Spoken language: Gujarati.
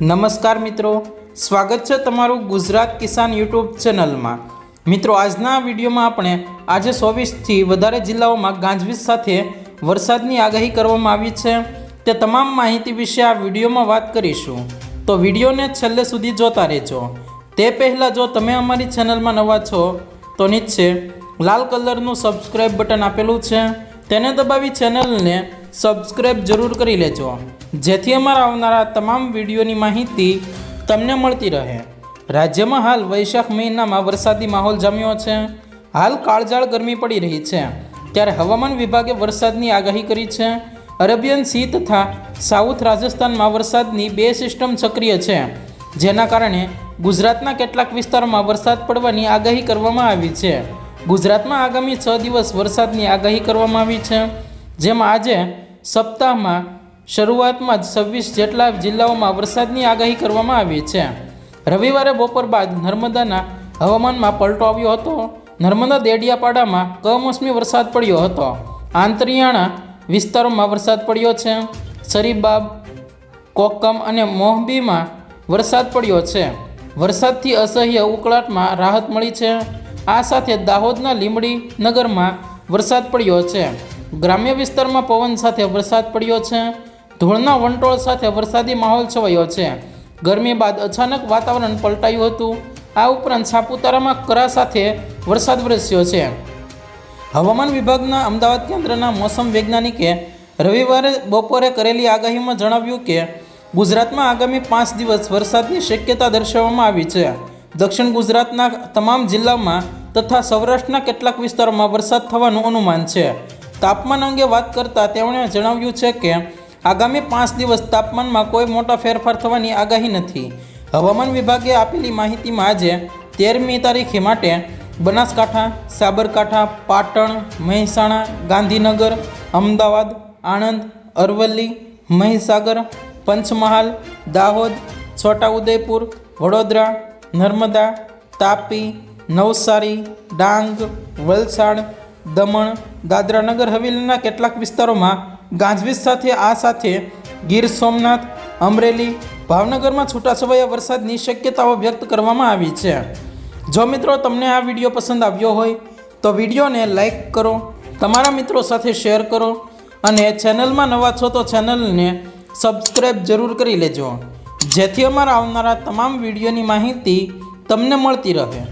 નમસ્કાર મિત્રો, સ્વાગત છે તમારું ગુજરાત કિસાન યુટ્યુબ ચેનલમાં. મિત્રો, આજના વિડીયોમાં આપણે આજે ચોવીસથી વધારે જિલ્લાઓમાં ગાંજવીજ સાથે વરસાદની આગાહી કરવામાં આવી છે. તે તમામ માહિતી વિશે આ વિડીયોમાં વાત કરીશું. તો વિડીયોને છેલ્લે સુધી જોતા રહેજો. તે પહેલાં જો તમે અમારી ચેનલમાં નવા છો, તો નીચે લાલ કલરનું સબસ્ક્રાઈબ બટન આપેલું છે. તેને દબાવી ચેનલને સબસ્ક્રાઈબ જરૂર કરી લેજો. જેથી અમારા આવનારા તમામ વિડીયોની માહિતી તમને મળતી રહે. રાજ્યમાં હાલ વૈશાખ મહિનામાં વરસાદી માહોલ જામ્યો છે. હાલ કાળજાળ ગરમી પડી રહી છે. ત્યારે હવામાન વિભાગે વરસાદની આગાહી કરી છે. અરેબિયન સી તથા સાઉથ રાજસ્થાનમાં વરસાદની બે સિસ્ટમ સક્રિય છે. જેના કારણે ગુજરાતના કેટલાક વિસ્તારોમાં વરસાદ પડવાની આગાહી કરવામાં આવી છે. ગુજરાતમાં આગામી છ દિવસ વરસાદની આગાહી કરવામાં આવી છે. જેમાં આજે સપ્તાહમાં શરૂઆતમાં જ છવ્વીસ જેટલા જિલ્લાઓમાં વરસાદની આગાહી કરવામાં આવી છે. રવિવારે બપોર બાદ નર્મદાના હવામાનમાં પલટો આવ્યો હતો. નર્મદા દેડિયાપાડામાં કમોસમી વરસાદ પડ્યો હતો. આંતરિયાણા વિસ્તારોમાં વરસાદ પડ્યો છે. સરીબાબ કોકમ અને મોહબીમાં વરસાદ પડ્યો છે. વરસાદથી અસહ્ય ઉકળાટમાં રાહત મળી છે. આ સાથે દાહોદના લીંબડી નગરમાં વરસાદ પડ્યો છે. ગ્રામ્ય વિસ્તારમાં પવન સાથે વરસાદ પડ્યો છે. ધૂળના વંટોળ સાથે વરસાદી માહોલ છવાયો છે. ગરમી બાદ અચાનક વાતાવરણ પલટાયું હતું. આ ઉપરાંત સાપુતારામાં કરા સાથે વરસાદ વરસ્યો છે. હવામાન વિભાગના અમદાવાદ કેન્દ્રના મોસમ વૈજ્ઞાનિકે રવિવારે બપોરે કરેલી આગાહીમાં જણાવ્યું કે, ગુજરાતમાં આગામી પાંચ દિવસ વરસાદની શક્યતા દર્શાવવામાં આવી છે. દક્ષિણ ગુજરાતના તમામ જિલ્લામાં તથા સૌરાષ્ટ્રના કેટલાક વિસ્તારોમાં વરસાદ થવાનું અનુમાન છે. તાપમાન અંગે વાત કરતાં તેમણે જણાવ્યું છે કે આગામી પાંચ દિવસ તાપમાનમાં કોઈ મોટા ફેરફાર થવાની આગાહી નથી. હવામાન વિભાગે આપેલી માહિતીમાં આજે તેરમી તારીખે માટે બનાસકાંઠા, સાબરકાંઠા, પાટણ, મહેસાણા, ગાંધીનગર, અમદાવાદ, આણંદ, અરવલ્લી, મહીસાગર, પંચમહાલ, દાહોદ, છોટાઉદેપુર, વડોદરા, નર્મદા, તાપી, નવસારી, ડાંગ, વલસાડ, દમણ, દાદરાનગર હવેલીના કેટલાક વિસ્તારોમાં ગાંજવીજ સાથે, આ સાથે ગીર સોમનાથ, અમરેલી, ભાવનગરમાં છૂટાછવાયા વરસાદની શક્યતાઓ વ્યક્ત કરવામાં આવી છે. જો મિત્રો તમને આ વીડિયો પસંદ આવ્યો હોય, તો વિડીયોને લાઇક કરો, તમારા મિત્રો સાથે શેર કરો અને ચેનલમાં નવા છો તો ચેનલને સબસ્ક્રાઈબ જરૂર કરી લેજો. જેથી અમારા આવનારા તમામ વિડીયોની માહિતી તમને મળતી રહે.